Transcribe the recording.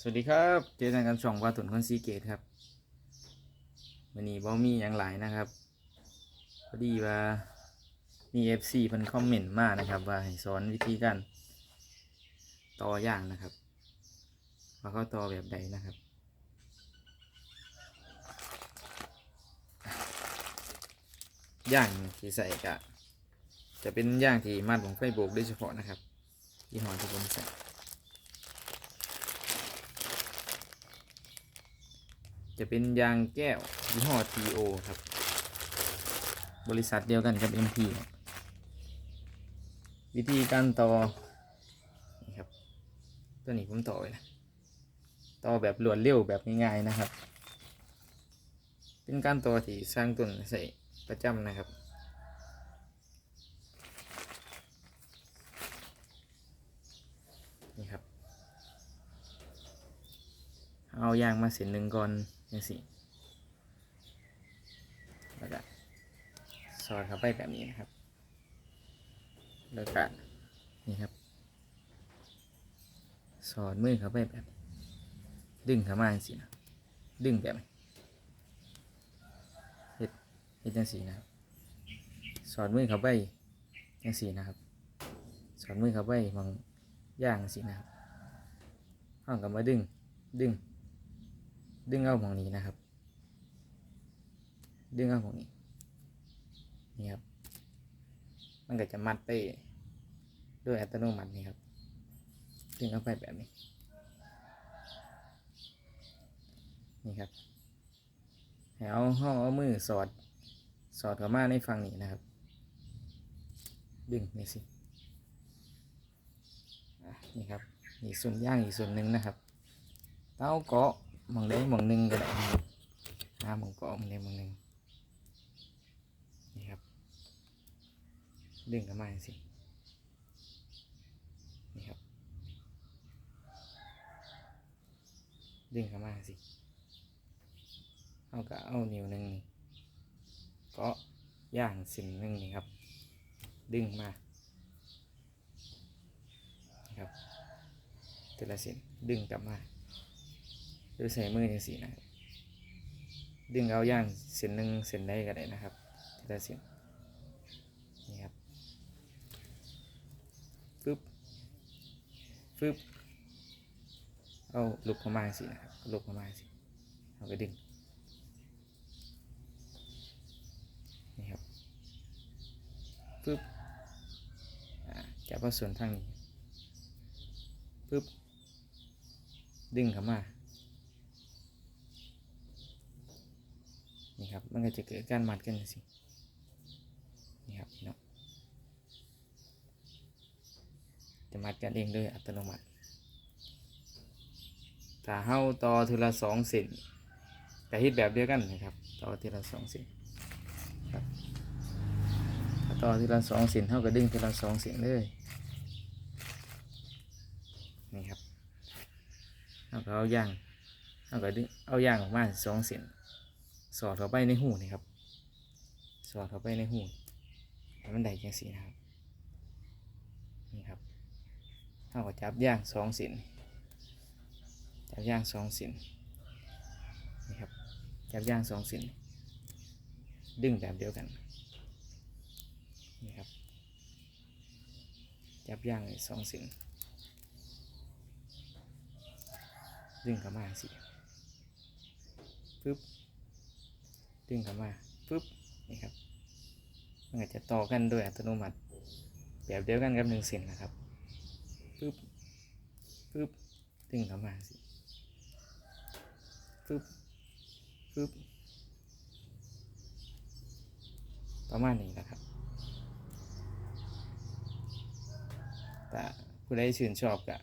สวัสดีครับเจอกันกับช่องว่าตุนคนซีเกตครับวันนี้บ่มีอย่างหลายนะครับพอดีว่ามีเอฟซีเพิ่นคอมเมนต์มานะครับ ว่าให้สอนวิธีการต่อย่างนะครับ ว่าเขาต่อแบบใดนะครับย่างที่ใส่กะจะเป็นย่างที่มัดลงไฟโบกโดยเฉพาะนะครับยี่ห้อที่ผมใส่ จะเป็นยางแก้วยี่ห้อ TO ครับ บริษัทเดียวกันกับ MP เนี่ยวิธีการต่อนี่ครับตัวนี้ผมต่อไว้นะต่อแบบรวดเร็วแบบง่ายๆนะครับ เป็นการต่อที่สร้างต้นใส่ประจำนะครับนี่ครับ เอายางมาเส้นหนึ่งก่อน ยังสิแล้วก็สอดเข้าไปแบบนี้นะครับ แล้วก็นี่ครับ สอดมือเข้าไปแบบ ดึงเข้ามาจังสินะดึงแบบนี้เฮ็ดเฮ็ดจังสี่นะครับ สอดมือเข้าไปจังสี่นะครับ สอดมือเข้าไปมองย่างจังสีนะครับห้องกับมาดึงดึง ดึงเอาของนี้นะครับ ดึงเอาของนี้นี่ครับ มันก็จะมัดไปด้วยอัตโนมัตินี่ครับ ดึงเอาไปแบบนี้ นี่ครับให้เอาห้องเอามือสอด สอดเข้ามาในฝั่งนี้นะครับ ดึงนี่สินี่ครับนี่ส่วนย่างอีกส่วนหนึ่งนะครับ เต้าเกาะ มองได้หมองหนึ่งก็ได้นะครับหามองเกาะมองได้หมองหนึ่งนี่ครับดึงกันมาสินี่ครับดึงกันมาสิเอาก็เอานิ้วหนึ่งนี่กาะย่างสิ่งหนึ่งนี่ครับ ดึงมานะครับแต่ละสิ่งดึงกลับมา หรือใส่มือจังสีนะดึงเอาย่างเส้นหนึ่งเส้นได้ก็ได้นะครับทีละเส้นนี่ครับฟึบฟึบเอาลุกเข้ามาสินะครับลุกเข้ามาสิเอาไปดึงนี่ครับฟึบอ่าจับเอาส่วนทางนี้ฟึบดึงเข้ามา นี่ ครับ มันก็จะเกิดการมัดกันสินี่ครับพี่น้องจะมัดกันเองโดยอัตโนมัติ ถ้าเฮาต่อทีละสองเส้นก็เฮ็ดแบบเดียวกันนะครับ ต่อทีละสองเส้นครับถ้าต่อทีละสองเส้นเฮาก็ดึงทีละสองเส้นเลยนี่ครับเฮาก็เอาย่างเฮาก็ดึงเอาย่างออกมาสองเส้น สอดเข้าไปในหูนี่ครับ สอดเข้าไปในหูให้มันได้จังสีนะครับ นี่ครับเท่ากับจับย่างสองสินจับย่างสองสินนี่ครับ จับย่างสองสินดึงแบบเดียวกัน นี่ครับ จับย่างสองสินดึงเข้ามาสิปึ๊บ ดึงเข้ามาปุ๊บนี่ครับมันจะต่อกันโดยอัตโนมัติ แบบเดียวกันกับหนึ่งเส้นนะครับปุ๊บปุ๊บดึงเข้ามาสิปุ๊บปุ๊บประมาณนี้นะครับแต่ผู้ใดชื่นชอบก็